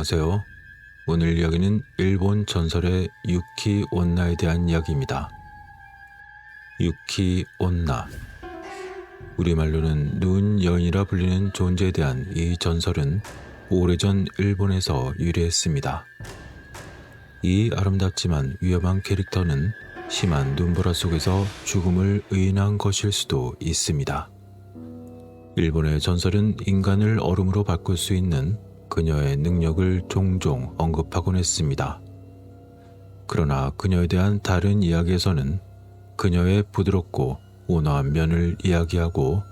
안녕하세요. 오늘 이야기는 일본 전설의 유키 온나에 대한 이야기입니다. 유키 온나. 우리말로는 눈 여인이라 불리는 존재에 대한 이 전설은 오래전 일본에서 유래했습니다. 이 아름답지만 위험한 캐릭터는 심한 눈보라 속에서 죽음을 의인한 것일 수도 있습니다. 일본의 전설은 인간을 얼음으로 바꿀 수 있는 그녀의 능력을 종종 언급하곤 했습니다. 그러나 그녀에 대한 다른 이야기에서는 그녀의 부드럽고 온화한 면을 이야기하고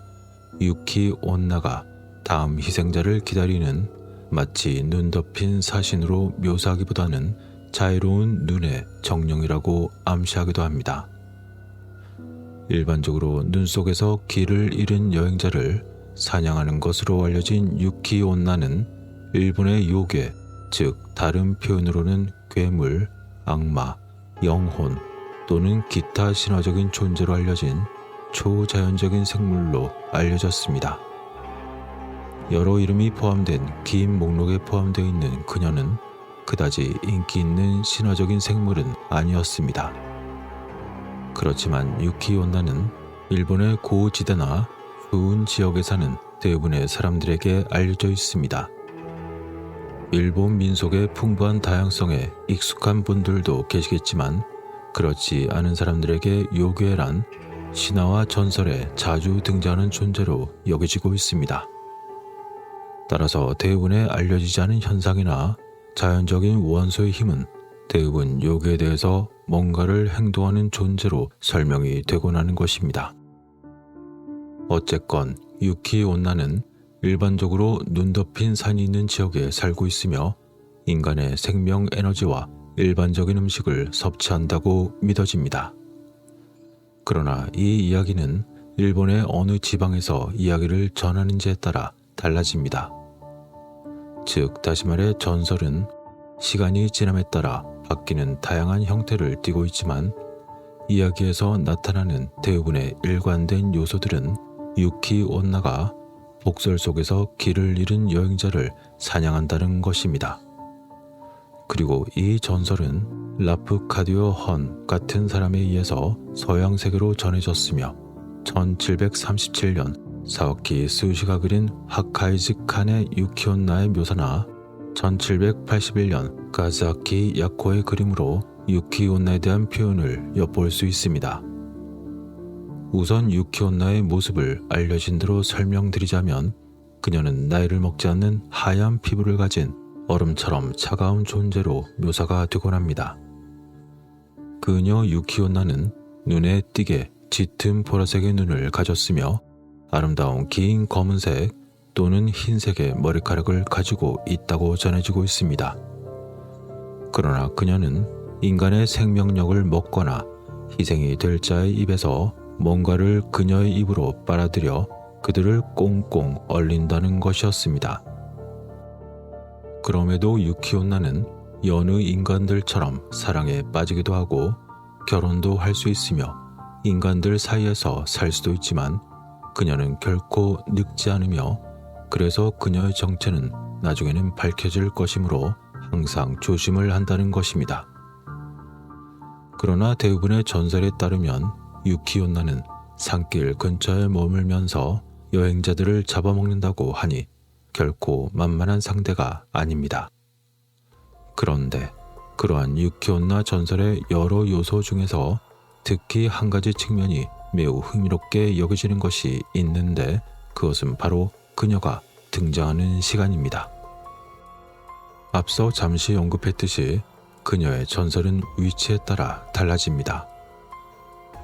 유키 온나가 다음 희생자를 기다리는 마치 눈 덮인 사신으로 묘사하기보다는 자유로운 눈의 정령이라고 암시하기도 합니다. 일반적으로 눈 속에서 길을 잃은 여행자를 사냥하는 것으로 알려진 유키 온나는 일본의 요괴, 즉 다른 표현으로는 괴물, 악마, 영혼 또는 기타 신화적인 존재로 알려진 초자연적인 생물로 알려졌습니다. 여러 이름이 포함된 긴 목록에 포함되어 있는 그녀는 그다지 인기 있는 신화적인 생물은 아니었습니다. 그렇지만 유키 온나는 일본의 고지대나 추운 지역에 사는 대부분의 사람들에게 알려져 있습니다. 일본 민속의 풍부한 다양성에 익숙한 분들도 계시겠지만 그렇지 않은 사람들에게 요괴란 신화와 전설에 자주 등장하는 존재로 여겨지고 있습니다. 따라서 대부분의 알려지지 않은 현상이나 자연적인 원소의 힘은 대부분 요괴에 대해서 뭔가를 행동하는 존재로 설명이 되곤 하는 것입니다. 어쨌건 유키 온나는 일반적으로 눈 덮인 산이 있는 지역에 살고 있으며 인간의 생명 에너지와 일반적인 음식을 섭취한다고 믿어집니다. 그러나 이 이야기는 일본의 어느 지방에서 이야기를 전하는지에 따라 달라집니다. 즉, 다시 말해 전설은 시간이 지남에 따라 바뀌는 다양한 형태를 띠고 있지만 이야기에서 나타나는 대부분의 일관된 요소들은 유키 온나가 복설 속에서 길을 잃은 여행자를 사냥한다는 것입니다. 그리고 이 전설은 라프 카디오 헌 같은 사람에 의해서 서양 세계로 전해졌으며 1737년 사와키 스우시가 그린 하카이즈 칸의 유키온나의 묘사나 1781년 가즈아키 야코의 그림으로 유키온나에 대한 표현을 엿볼 수 있습니다. 우선 유키온나의 모습을 알려진 대로 설명드리자면 그녀는 나이를 먹지 않는 하얀 피부를 가진 얼음처럼 차가운 존재로 묘사가 되곤 합니다. 그녀 유키온나는 눈에 띄게 짙은 보라색의 눈을 가졌으며 아름다운 긴 검은색 또는 흰색의 머리카락을 가지고 있다고 전해지고 있습니다. 그러나 그녀는 인간의 생명력을 먹거나 희생이 될 자의 입에서 뭔가를 그녀의 입으로 빨아들여 그들을 꽁꽁 얼린다는 것이었습니다. 그럼에도 유키온나는 여느 인간들처럼 사랑에 빠지기도 하고 결혼도 할 수 있으며 인간들 사이에서 살 수도 있지만 그녀는 결코 늙지 않으며 그래서 그녀의 정체는 나중에는 밝혀질 것이므로 항상 조심을 한다는 것입니다. 그러나 대부분의 전설에 따르면 유키온나는 산길 근처에 머물면서 여행자들을 잡아먹는다고 하니 결코 만만한 상대가 아닙니다. 그런데 그러한 유키온나 전설의 여러 요소 중에서 특히 한 가지 측면이 매우 흥미롭게 여겨지는 것이 있는데 그것은 바로 그녀가 등장하는 시간입니다. 앞서 잠시 언급했듯이 그녀의 전설은 위치에 따라 달라집니다.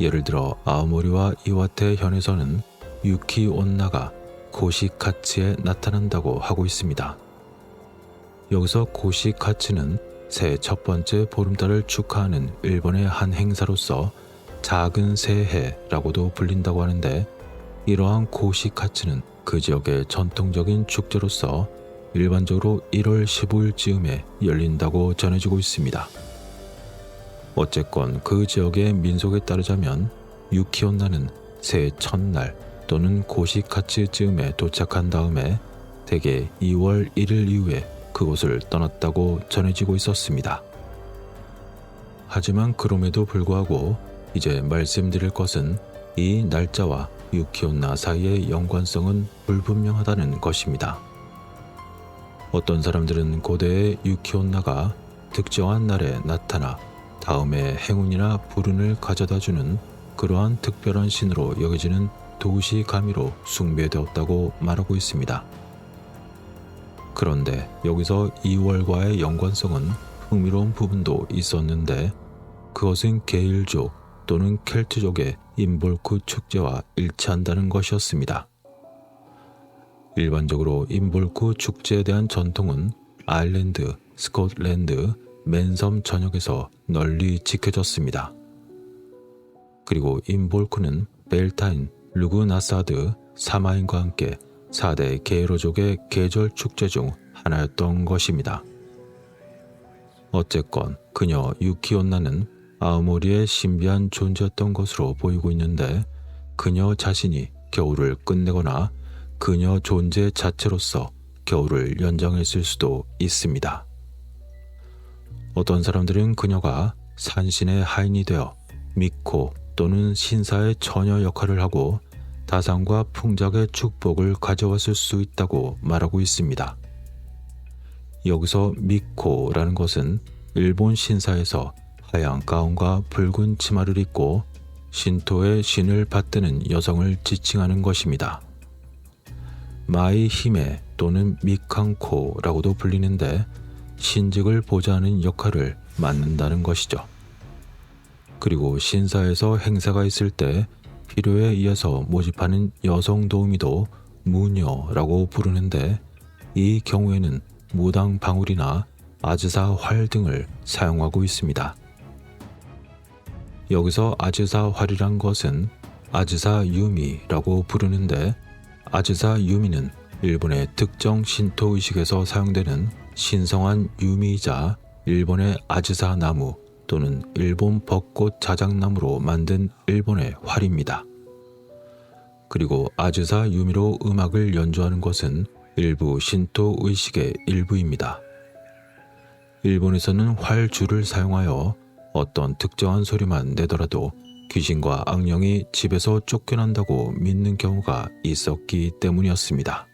예를 들어 아오모리와 이와테 현에서는 유키 온나가 고시카츠에 나타난다고 하고 있습니다. 여기서 고시카츠는 새첫 번째 보름달을 축하하는 일본의 한 행사로서 작은 새해라고도 불린다고 하는데 이러한 고시카츠는 그 지역의 전통적인 축제로서 일반적으로 1월 15일쯤에 열린다고 전해지고 있습니다. 어쨌건 그 지역의 민속에 따르자면 유키온나는 새해 첫날 또는 고시카츠쯤에 도착한 다음에 대개 2월 1일 이후에 그곳을 떠났다고 전해지고 있었습니다. 하지만 그럼에도 불구하고 이제 말씀드릴 것은 이 날짜와 유키온나 사이의 연관성은 불분명하다는 것입니다. 어떤 사람들은 고대의 유키온나가 특정한 날에 나타나 다음에 행운이나 불운을 가져다 주는 그러한 특별한 신으로 여겨지는 도시 가미로 숭배되었다고 말하고 있습니다. 그런데 여기서 2월과의 연관성은 흥미로운 부분도 있었는데 그것은 게일족 또는 켈트족의 임볼크 축제와 일치한다는 것이었습니다. 일반적으로 임볼크 축제에 대한 전통은 아일랜드, 스코틀랜드, 맨섬 전역에서 널리 지켜졌습니다. 그리고 임볼크는 벨타인, 루그나사드, 사마인과 함께 4대 게이로족의 계절 축제 중 하나였던 것입니다. 어쨌건 그녀 유키온나는 아우모리의 신비한 존재였던 것으로 보이고 있는데 그녀 자신이 겨울을 끝내거나 그녀 존재 자체로서 겨울을 연장했을 수도 있습니다. 어떤 사람들은 그녀가 산신의 하인이 되어 미코 또는 신사의 처녀 역할을 하고 다산과 풍작의 축복을 가져왔을 수 있다고 말하고 있습니다. 여기서 미코라는 것은 일본 신사에서 하얀 가운과 붉은 치마를 입고 신토의 신을 받드는 여성을 지칭하는 것입니다. 마이 히메 또는 미칸코라고도 불리는데 신직을 보좌하는 역할을 맡는다는 것이죠. 그리고 신사에서 행사가 있을 때 필요에 의해서 모집하는 여성 도우미도 무녀라고 부르는데 이 경우에는 무당 방울이나 아즈사 활 등을 사용하고 있습니다. 여기서 아즈사 활이란 것은 아즈사 유미라고 부르는데 아즈사 유미는 일본의 특정 신토 의식에서 사용되는 신성한 유미이자 일본의 아즈사 나무 또는 일본 벚꽃 자작나무로 만든 일본의 활입니다. 그리고 아즈사 유미로 음악을 연주하는 것은 일부 신토 의식의 일부입니다. 일본에서는 활줄을 사용하여 어떤 특정한 소리만 내더라도 귀신과 악령이 집에서 쫓겨난다고 믿는 경우가 있었기 때문이었습니다.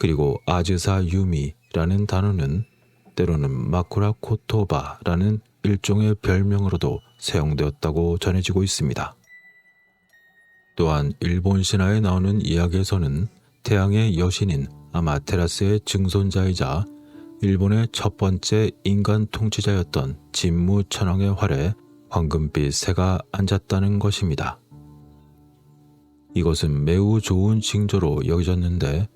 그리고 아즈사 유미 라는 단어는 때로는 마쿠라 코토바라는 일종의 별명으로도 사용되었다고 전해지고 있습니다. 또한 일본 신화에 나오는 이야기에서는 태양의 여신인 아마테라스의 증손자이자 일본의 첫 번째 인간 통치자였던 진무 천왕의 활에 황금빛 새가 앉았다는 것입니다. 이것은 매우 좋은 징조로 여겨졌는데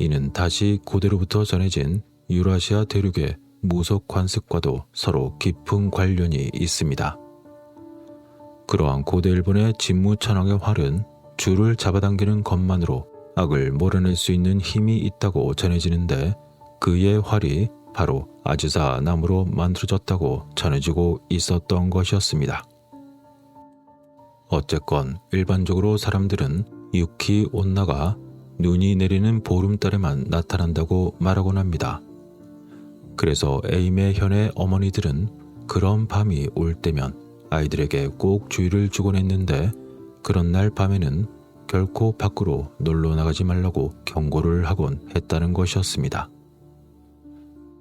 이는 다시 고대로부터 전해진 유라시아 대륙의 무속 관습과도 서로 깊은 관련이 있습니다. 그러한 고대 일본의 진무천왕의 활은 줄을 잡아당기는 것만으로 악을 몰아낼 수 있는 힘이 있다고 전해지는데 그의 활이 바로 아즈사 나무로 만들어졌다고 전해지고 있었던 것이었습니다. 어쨌건 일반적으로 사람들은 유키 온나가 눈이 내리는 보름달에만 나타난다고 말하곤 합니다. 그래서 에임의 현의 어머니들은 그런 밤이 올 때면 아이들에게 꼭 주의를 주곤 했는데 그런 날 밤에는 결코 밖으로 놀러 나가지 말라고 경고를 하곤 했다는 것이었습니다.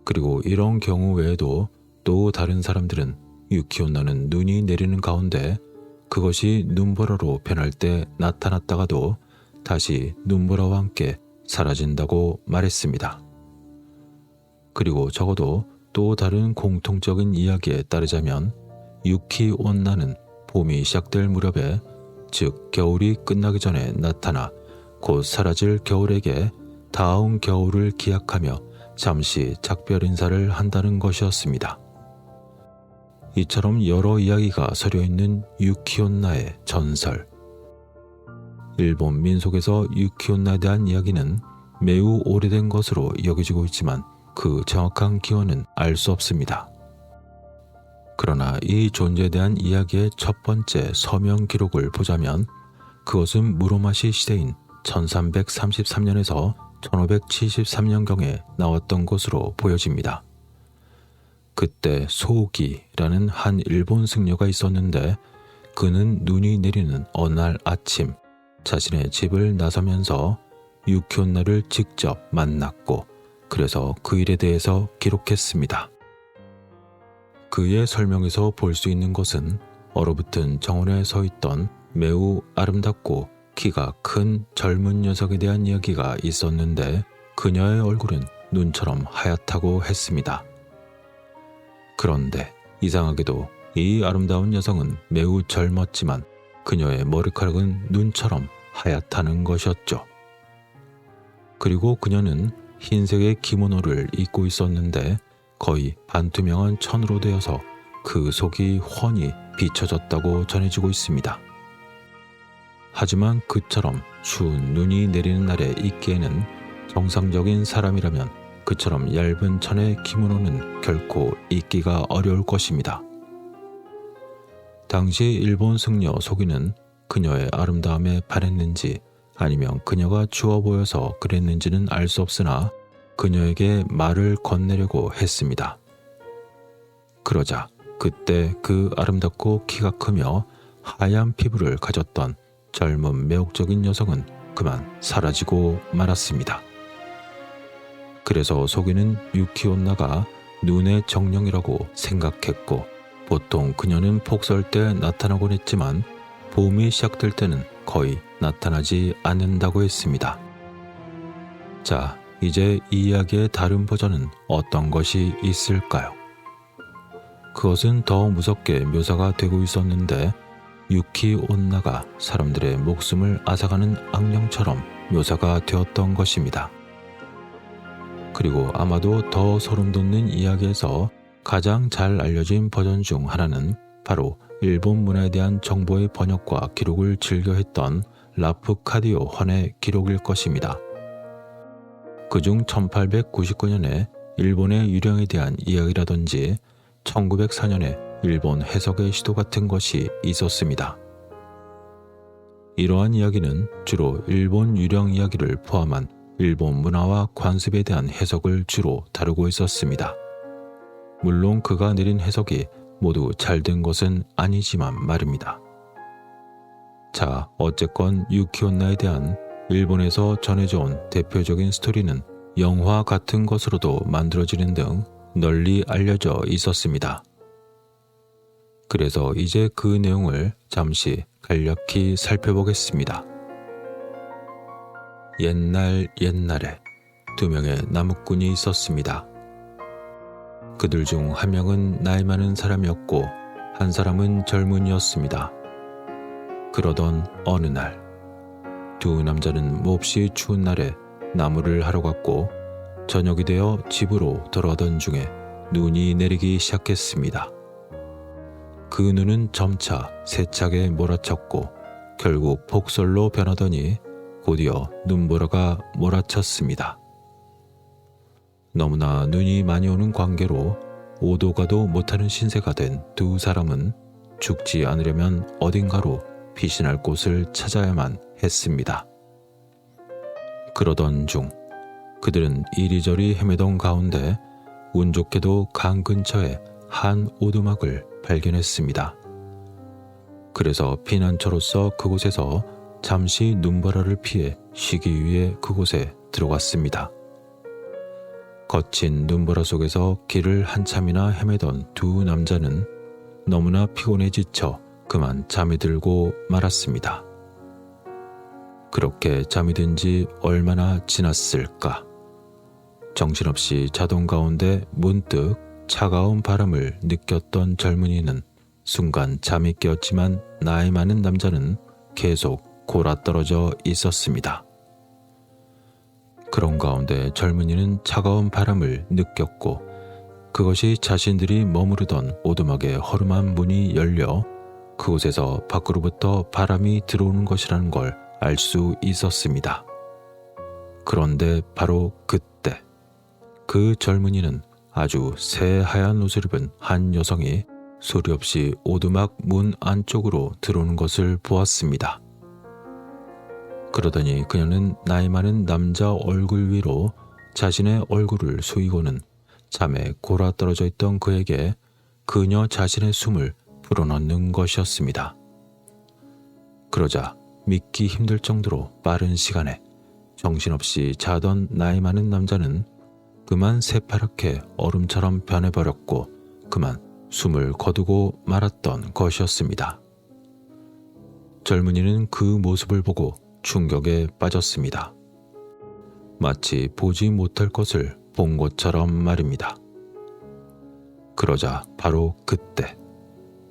그리고 이런 경우 외에도 또 다른 사람들은 유키온나는 눈이 내리는 가운데 그것이 눈보라로 변할 때 나타났다가도 다시 눈보라와 함께 사라진다고 말했습니다. 그리고 적어도 또 다른 공통적인 이야기에 따르자면 유키 온나는 봄이 시작될 무렵에 즉 겨울이 끝나기 전에 나타나 곧 사라질 겨울에게 다음 겨울을 기약하며 잠시 작별 인사를 한다는 것이었습니다. 이처럼 여러 이야기가 서려 있는 유키온나의 전설. 일본 민속에서 유키온나에 대한 이야기는 매우 오래된 것으로 여겨지고 있지만 그 정확한 기원은 알 수 없습니다. 그러나 이 존재에 대한 이야기의 첫 번째 서명 기록을 보자면 그것은 무로마시 시대인 1333년에서 1573년경에 나왔던 것으로 보여집니다. 그때 소기라는 한 일본 승려가 있었는데 그는 눈이 내리는 어느 날 아침 자신의 집을 나서면서 유키온나를 직접 만났고 그래서 그 일에 대해서 기록했습니다. 그의 설명에서 볼 수 있는 것은 얼어붙은 정원에 서 있던 매우 아름답고 키가 큰 젊은 녀석에 대한 이야기가 있었는데 그녀의 얼굴은 눈처럼 하얗다고 했습니다. 그런데 이상하게도 이 아름다운 여성은 매우 젊었지만 그녀의 머리카락은 눈처럼 하얗다는 것이었죠. 그리고 그녀는 흰색의 기모노를 입고 있었는데 거의 반투명한 천으로 되어서 그 속이 훤히 비춰졌다고 전해지고 있습니다. 하지만 그처럼 추운 눈이 내리는 날에 입기에는 정상적인 사람이라면 그처럼 얇은 천의 기모노는 결코 입기가 어려울 것입니다. 당시 일본 승려 소기는 그녀의 아름다움에 반했는지 아니면 그녀가 추워 보여서 그랬는지는 알 수 없으나 그녀에게 말을 건네려고 했습니다. 그러자 그때 그 아름답고 키가 크며 하얀 피부를 가졌던 젊은 매혹적인 여성은 그만 사라지고 말았습니다. 그래서 소기는 유키온나가 눈의 정령이라고 생각했고 보통 그녀는 폭설 때 나타나곤 했지만 봄이 시작될 때는 거의 나타나지 않는다고 했습니다. 자, 이제 이 이야기의 다른 버전은 어떤 것이 있을까요? 그것은 더 무섭게 묘사가 되고 있었는데 유키 온나가 사람들의 목숨을 앗아가는 악령처럼 묘사가 되었던 것입니다. 그리고 아마도 더 소름 돋는 이야기에서 가장 잘 알려진 버전 중 하나는 바로 일본 문화에 대한 정보의 번역과 기록을 즐겨 했던 라프 카디오 환의 기록일 것입니다. 그중 1899년에 일본의 유령에 대한 이야기라든지 1904년에 일본 해석의 시도 같은 것이 있었습니다. 이러한 이야기는 주로 일본 유령 이야기를 포함한 일본 문화와 관습에 대한 해석을 주로 다루고 있었습니다. 물론 그가 내린 해석이 모두 잘 된 것은 아니지만 말입니다. 자, 어쨌건 유키온나에 대한 일본에서 전해져 온 대표적인 스토리는 영화 같은 것으로도 만들어지는 등 널리 알려져 있었습니다. 그래서 이제 그 내용을 잠시 간략히 살펴보겠습니다. 옛날 옛날에 두 명의 나무꾼이 있었습니다. 그들 중 한 명은 나이 많은 사람이었고 한 사람은 젊은이였습니다. 그러던 어느 날, 두 남자는 몹시 추운 날에 나무를 하러 갔고 저녁이 되어 집으로 돌아오던 중에 눈이 내리기 시작했습니다. 그 눈은 점차 세차게 몰아쳤고 결국 폭설로 변하더니 곧이어 눈보라가 몰아쳤습니다. 너무나 눈이 많이 오는 관계로 오도 가도 못하는 신세가 된 두 사람은 죽지 않으려면 어딘가로 피신할 곳을 찾아야만 했습니다. 그러던 중 그들은 이리저리 헤매던 가운데 운 좋게도 강 근처에 한 오두막을 발견했습니다. 그래서 피난처로서 그곳에서 잠시 눈보라를 피해 쉬기 위해 그곳에 들어갔습니다. 거친 눈보라 속에서 길을 한참이나 헤매던 두 남자는 너무나 피곤해 지쳐 그만 잠이 들고 말았습니다. 그렇게 잠이 든 지 얼마나 지났을까? 정신없이 자동 가운데 문득 차가운 바람을 느꼈던 젊은이는 순간 잠이 깨었지만 나이 많은 남자는 계속 골아떨어져 있었습니다. 그런 가운데 젊은이는 차가운 바람을 느꼈고 그것이 자신들이 머무르던 오두막의 허름한 문이 열려 그곳에서 밖으로부터 바람이 들어오는 것이라는 걸 알 수 있었습니다. 그런데 바로 그때 그 젊은이는 아주 새하얀 옷을 입은 한 여성이 소리 없이 오두막 문 안쪽으로 들어오는 것을 보았습니다. 그러더니 그녀는 나이 많은 남자 얼굴 위로 자신의 얼굴을 숙이고는 잠에 골아 떨어져 있던 그에게 그녀 자신의 숨을 불어넣는 것이었습니다. 그러자 믿기 힘들 정도로 빠른 시간에 정신없이 자던 나이 많은 남자는 그만 새파랗게 얼음처럼 변해버렸고 그만 숨을 거두고 말았던 것이었습니다. 젊은이는 그 모습을 보고 충격에 빠졌습니다. 마치 보지 못할 것을 본 것처럼 말입니다. 그러자 바로 그때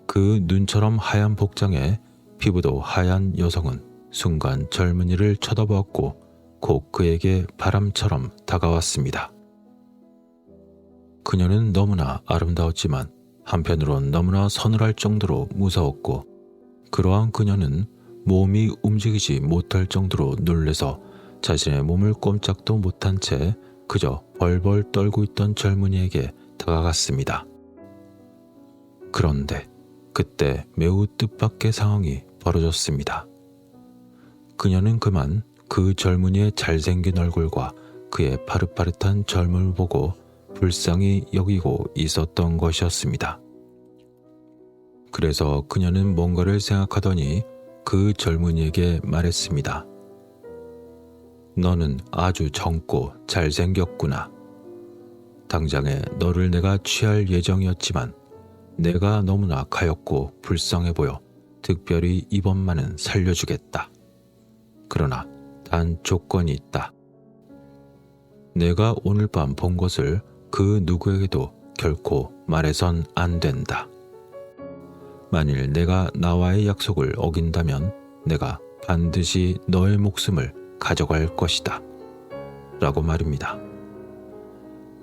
그 눈처럼 하얀 복장에 피부도 하얀 여성은 순간 젊은이를 쳐다보았고 곧 그에게 바람처럼 다가왔습니다. 그녀는 너무나 아름다웠지만 한편으론 너무나 서늘할 정도로 무서웠고 그러한 그녀는 몸이 움직이지 못할 정도로 놀래서 자신의 몸을 꼼짝도 못한 채 그저 벌벌 떨고 있던 젊은이에게 다가갔습니다. 그런데 그때 매우 뜻밖의 상황이 벌어졌습니다. 그녀는 그만 그 젊은이의 잘생긴 얼굴과 그의 파릇파릇한 젊음을 보고 불쌍히 여기고 있었던 것이었습니다. 그래서 그녀는 뭔가를 생각하더니 그 젊은이에게 말했습니다. 너는 아주 젊고 잘생겼구나. 당장에 너를 내가 취할 예정이었지만 내가 너무나 가엽고 불쌍해 보여 특별히 이번만은 살려주겠다. 그러나 단 조건이 있다. 내가 오늘 밤 본 것을 그 누구에게도 결코 말해선 안 된다. 만일 내가 나와의 약속을 어긴다면 내가 반드시 너의 목숨을 가져갈 것이다. 라고 말입니다.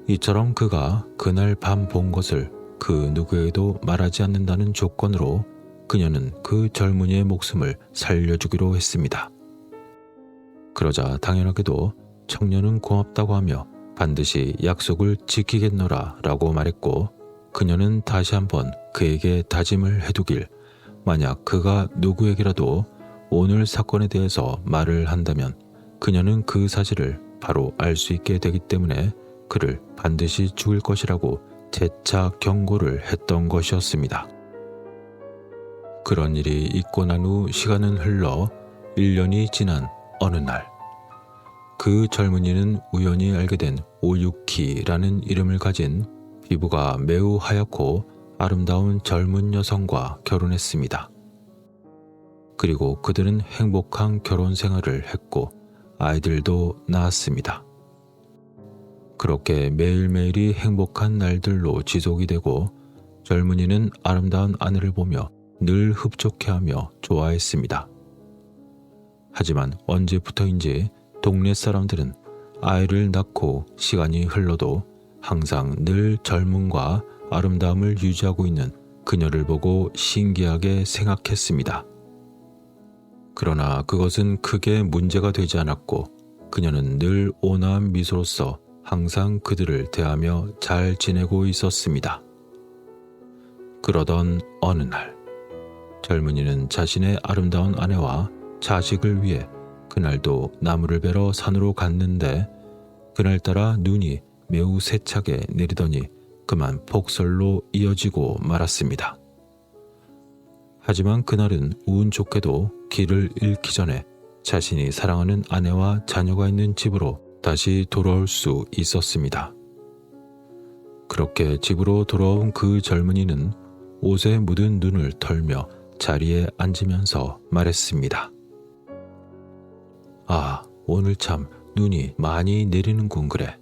이처럼 그가 그날 밤 본 것을 그 누구에게도 말하지 않는다는 조건으로 그녀는 그 젊은이의 목숨을 살려주기로 했습니다. 그러자 당연하게도 청년은 고맙다고 하며 반드시 약속을 지키겠노라 라고 말했고 그녀는 다시 한번 그에게 다짐을 해두길 만약 그가 누구에게라도 오늘 사건에 대해서 말을 한다면 그녀는 그 사실을 바로 알 수 있게 되기 때문에 그를 반드시 죽일 것이라고 재차 경고를 했던 것이었습니다. 그런 일이 있고 난 후 시간은 흘러 1년이 지난 어느 날, 그 젊은이는 우연히 알게 된 오유키라는 이름을 가진 피부가 매우 하얗고 아름다운 젊은 여성과 결혼했습니다. 그리고 그들은 행복한 결혼 생활을 했고 아이들도 낳았습니다. 그렇게 매일매일이 행복한 날들로 지속이 되고 젊은이는 아름다운 아내를 보며 늘 흡족해하며 좋아했습니다. 하지만 언제부터인지 동네 사람들은 아이를 낳고 시간이 흘러도 항상 늘 젊음과 아름다움을 유지하고 있는 그녀를 보고 신기하게 생각했습니다. 그러나 그것은 크게 문제가 되지 않았고 그녀는 늘 온화한 미소로서 항상 그들을 대하며 잘 지내고 있었습니다. 그러던 어느 날, 젊은이는 자신의 아름다운 아내와 자식을 위해 그날도 나무를 베러 산으로 갔는데 그날따라 눈이 매우 세차게 내리더니 그만 폭설로 이어지고 말았습니다. 하지만 그날은 운 좋게도 길을 잃기 전에 자신이 사랑하는 아내와 자녀가 있는 집으로 다시 돌아올 수 있었습니다. 그렇게 집으로 돌아온 그 젊은이는 옷에 묻은 눈을 털며 자리에 앉으면서 말했습니다. 아, 오늘 참 눈이 많이 내리는군 그래.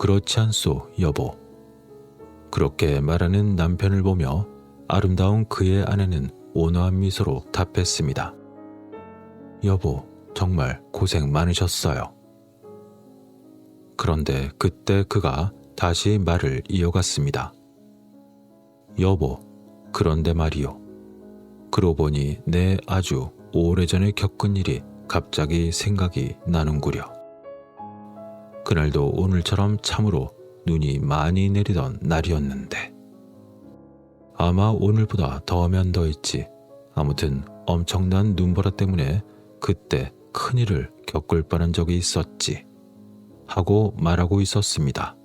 그렇지 않소, 여보. 그렇게 말하는 남편을 보며 아름다운 그의 아내는 온화한 미소로 답했습니다. 여보, 정말 고생 많으셨어요. 그런데 그때 그가 다시 말을 이어갔습니다. 여보, 그런데 말이요. 그러고 보니 내 아주 오래전에 겪은 일이 갑자기 생각이 나는구려. 그날도 오늘처럼 참으로 눈이 많이 내리던 날이었는데. 아마 오늘보다 더하면 더했지. 아무튼 엄청난 눈보라 때문에 그때 큰일을 겪을 뻔한 적이 있었지. 하고 말하고 있었습니다.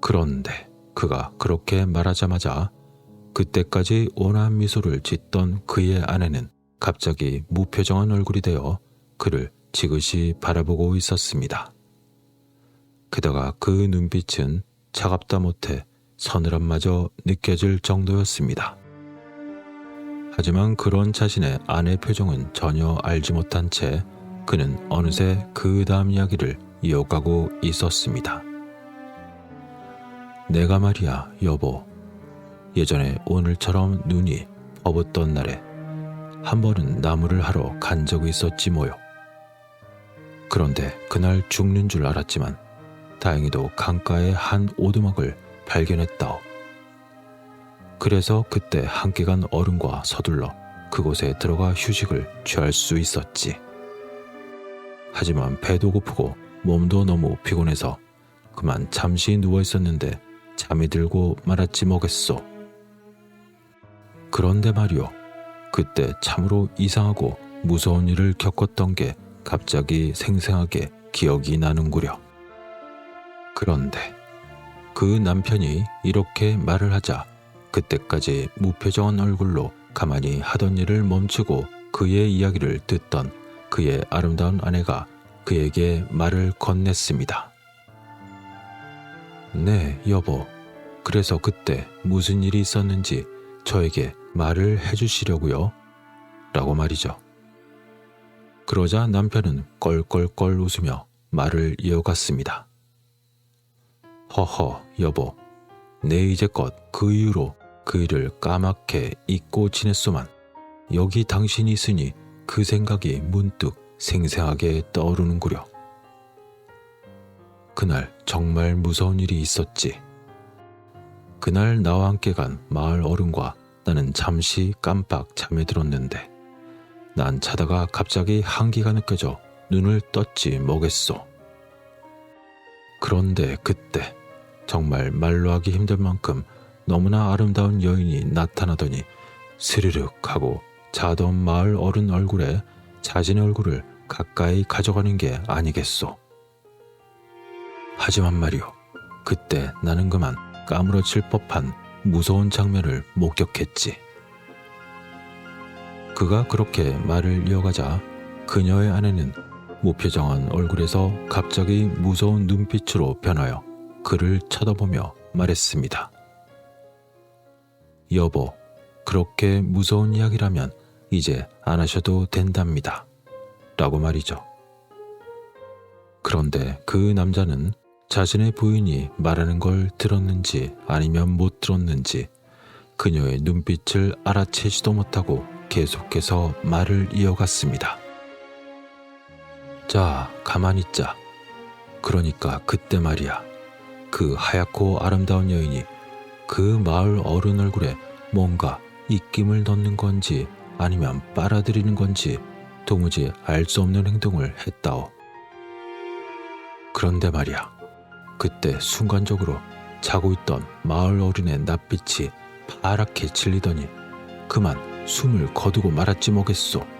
그런데 그가 그렇게 말하자마자 그때까지 온화한 미소를 짓던 그의 아내는 갑자기 무표정한 얼굴이 되어 그를 지그시 바라보고 있었습니다. 게다가 그 눈빛은 차갑다 못해 서늘함마저 느껴질 정도였습니다. 하지만 그런 자신의 아내 표정은 전혀 알지 못한 채 그는 어느새 그 다음 이야기를 이어가고 있었습니다. 내가 말이야, 여보. 예전에 오늘처럼 눈이 퍼붓던 날에 한 번은 나무를 하러 간 적이 있었지 뭐요. 그런데 그날 죽는 줄 알았지만 다행히도 강가에 한 오두막을 발견했다오. 그래서 그때 함께 간 어른과 서둘러 그곳에 들어가 휴식을 취할 수 있었지. 하지만 배도 고프고 몸도 너무 피곤해서 그만 잠시 누워 있었는데 잠이 들고 말았지 뭐겠소. 그런데 말이오. 그때 참으로 이상하고 무서운 일을 겪었던 게 갑자기 생생하게 기억이 나는구려. 그런데 그 남편이 이렇게 말을 하자 그때까지 무표정한 얼굴로 가만히 하던 일을 멈추고 그의 이야기를 듣던 그의 아름다운 아내가 그에게 말을 건넸습니다. 네, 여보. 그래서 그때 무슨 일이 있었는지 저에게 말을 해주시려고요. 라고 말이죠. 그러자 남편은 껄껄껄 웃으며 말을 이어갔습니다. 허허, 여보. 내 이제껏 그 이유로 그 일을 까맣게 잊고 지냈소만 여기 당신이 있으니 그 생각이 문득 생생하게 떠오르는구려. 그날 정말 무서운 일이 있었지. 그날 나와 함께 간 마을 어른과 나는 잠시 깜빡 잠에 들었는데 난 자다가 갑자기 한기가 느껴져 눈을 떴지 뭐겠소. 그런데 그때 정말 말로 하기 힘들 만큼 너무나 아름다운 여인이 나타나더니 스르륵 하고 자던 마을 어른 얼굴에 자신의 얼굴을 가까이 가져가는 게 아니겠소. 하지만 말이오, 그때 나는 그만 까무러칠 법한 무서운 장면을 목격했지. 그가 그렇게 말을 이어가자 그녀의 아내는 무표정한 얼굴에서 갑자기 무서운 눈빛으로 변하여 그를 쳐다보며 말했습니다. 여보, 그렇게 무서운 이야기라면 이제 안 하셔도 된답니다. 라고 말이죠. 그런데 그 남자는 자신의 부인이 말하는 걸 들었는지 아니면 못 들었는지 그녀의 눈빛을 알아채지도 못하고 계속해서 말을 이어갔습니다. 자, 가만히 있자. 그러니까 그때 말이야. 그 하얗고 아름다운 여인이 그 마을 어른 얼굴에 뭔가 입김을 넣는 건지 아니면 빨아들이는 건지 도무지 알 수 없는 행동을 했다오. 그런데 말이야. 그때 순간적으로 자고 있던 마을 어른의 낯빛이 파랗게 질리더니 그만 숨을 거두고 말았지 뭐겠소.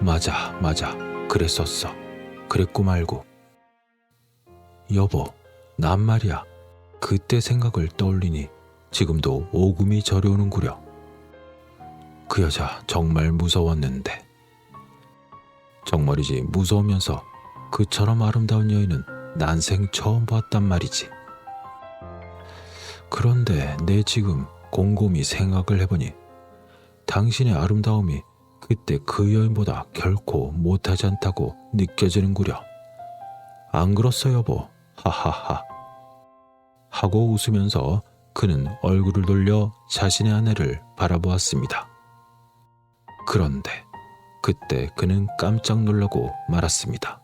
맞아, 맞아. 그랬었어. 그랬고 말고. 여보, 난 말이야. 그때 생각을 떠올리니 지금도 오금이 저려오는구려. 그 여자 정말 무서웠는데. 정말이지 무서우면서 그처럼 아름다운 여인은 난생 처음 봤단 말이지. 그런데 내 지금 곰곰이 생각을 해보니 당신의 아름다움이 그때 그 여인보다 결코 못하지 않다고 느껴지는구려. 안 그렇소 여보? 하하하. 하고 웃으면서 그는 얼굴을 돌려 자신의 아내를 바라보았습니다. 그런데 그때 그는 깜짝 놀라고 말았습니다.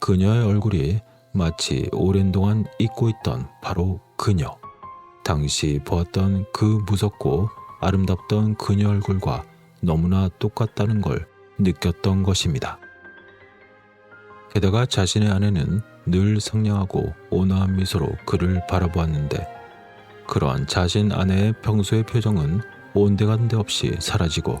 그녀의 얼굴이 마치 오랜 동안 잊고 있던 바로 그녀. 당시 보았던 그 무섭고 아름답던 그녀 얼굴과 너무나 똑같다는 걸 느꼈던 것입니다. 게다가 자신의 아내는 늘 상냥하고 온화한 미소로 그를 바라보았는데 그러한 자신 아내의 평소의 표정은 온데간데 없이 사라지고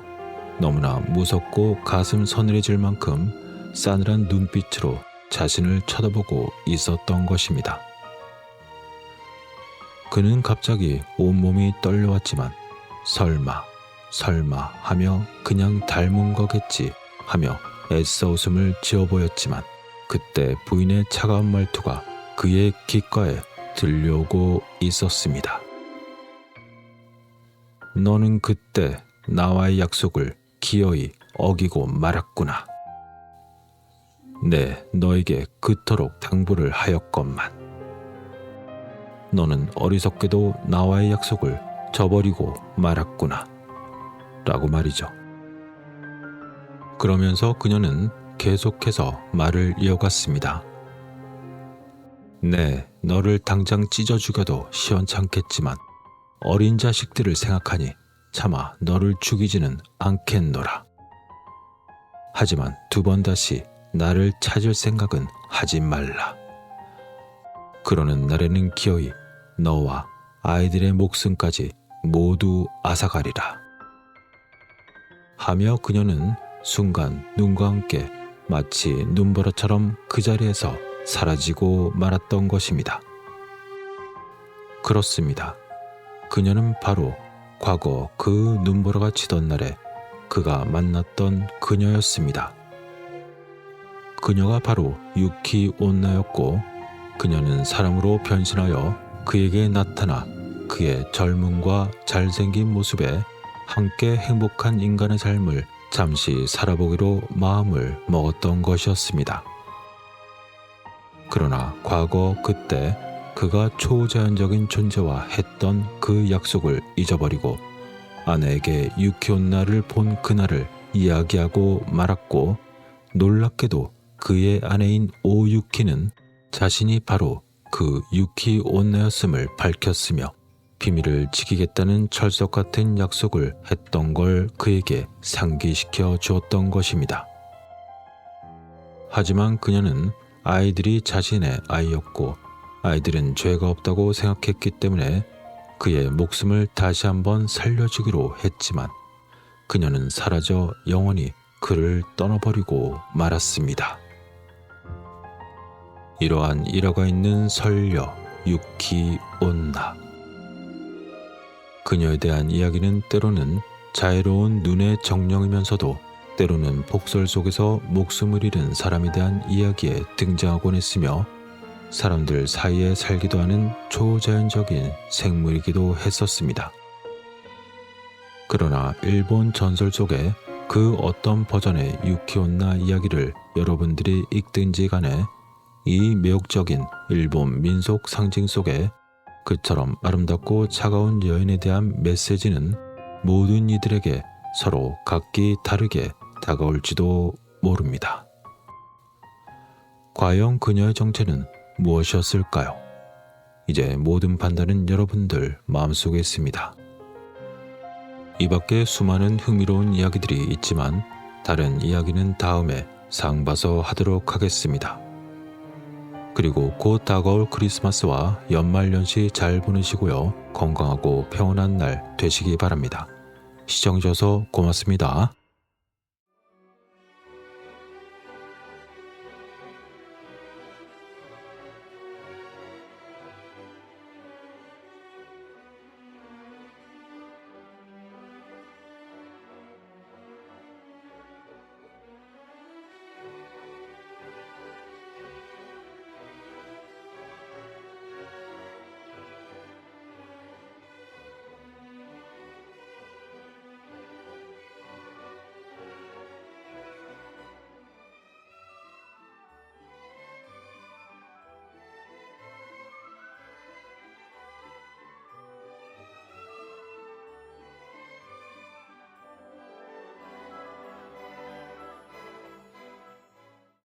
너무나 무섭고 가슴 서늘해질 만큼 싸늘한 눈빛으로 자신을 쳐다보고 있었던 것입니다. 그는 갑자기 온몸이 떨려왔지만 설마 설마 하며 그냥 닮은 거겠지 하며 애써 웃음을 지어 보였지만 그때 부인의 차가운 말투가 그의 귓가에 들려오고 있었습니다. 너는 그때 나와의 약속을 기어이 어기고 말았구나. 네, 너에게 그토록 당부를 하였건만. 너는 어리석게도 나와의 약속을 저버리고 말았구나. 라고 말이죠. 그러면서 그녀는 계속해서 말을 이어갔습니다. 네, 너를 당장 찢어 죽여도 시원찮겠지만 어린 자식들을 생각하니 차마 너를 죽이지는 않겠노라. 하지만 두 번 다시 나를 찾을 생각은 하지 말라. 그러는 날에는 기어이 너와 아이들의 목숨까지 모두 앗아가리라. 하며 그녀는 순간 눈과 함께 마치 눈보라처럼 그 자리에서 사라지고 말았던 것입니다. 그렇습니다. 그녀는 바로 과거 그 눈보라가 치던 날에 그가 만났던 그녀였습니다. 그녀가 바로 유키 온나였고 그녀는 사람으로 변신하여 그에게 나타나 그의 젊음과 잘생긴 모습에 함께 행복한 인간의 삶을 잠시 살아보기로 마음을 먹었던 것이었습니다. 그러나 과거 그때 그가 초자연적인 존재와 했던 그 약속을 잊어버리고 아내에게 유키온나를 본 그날을 이야기하고 말았고 놀랍게도 그의 아내인 오유키는 자신이 바로 그 유키 온나였음을 밝혔으며 비밀을 지키겠다는 철석 같은 약속을 했던 걸 그에게 상기시켜 주었던 것입니다. 하지만 그녀는 아이들이 자신의 아이였고 아이들은 죄가 없다고 생각했기 때문에 그의 목숨을 다시 한번 살려주기로 했지만 그녀는 사라져 영원히 그를 떠나버리고 말았습니다. 이러한 일화가 있는 설녀 유키 온나 그녀에 대한 이야기는 때로는 자애로운 눈의 정령이면서도 때로는 폭설 속에서 목숨을 잃은 사람에 대한 이야기에 등장하곤 했으며 사람들 사이에 살기도 하는 초자연적인 생물이기도 했었습니다. 그러나 일본 전설 속에 그 어떤 버전의 유키온나 이야기를 여러분들이 읽든지 간에 이 매혹적인 일본 민속 상징 속에 그처럼 아름답고 차가운 여인에 대한 메시지는 모든 이들에게 서로 각기 다르게 다가올지도 모릅니다. 과연 그녀의 정체는 무엇이었을까요? 이제 모든 판단은 여러분들 마음속에 있습니다. 이 밖에 수많은 흥미로운 이야기들이 있지만 다른 이야기는 다음에 상 봐서 하도록 하겠습니다. 그리고 곧 다가올 크리스마스와 연말연시 잘 보내시고요. 건강하고 평온한 날 되시기 바랍니다. 시청해주셔서 고맙습니다.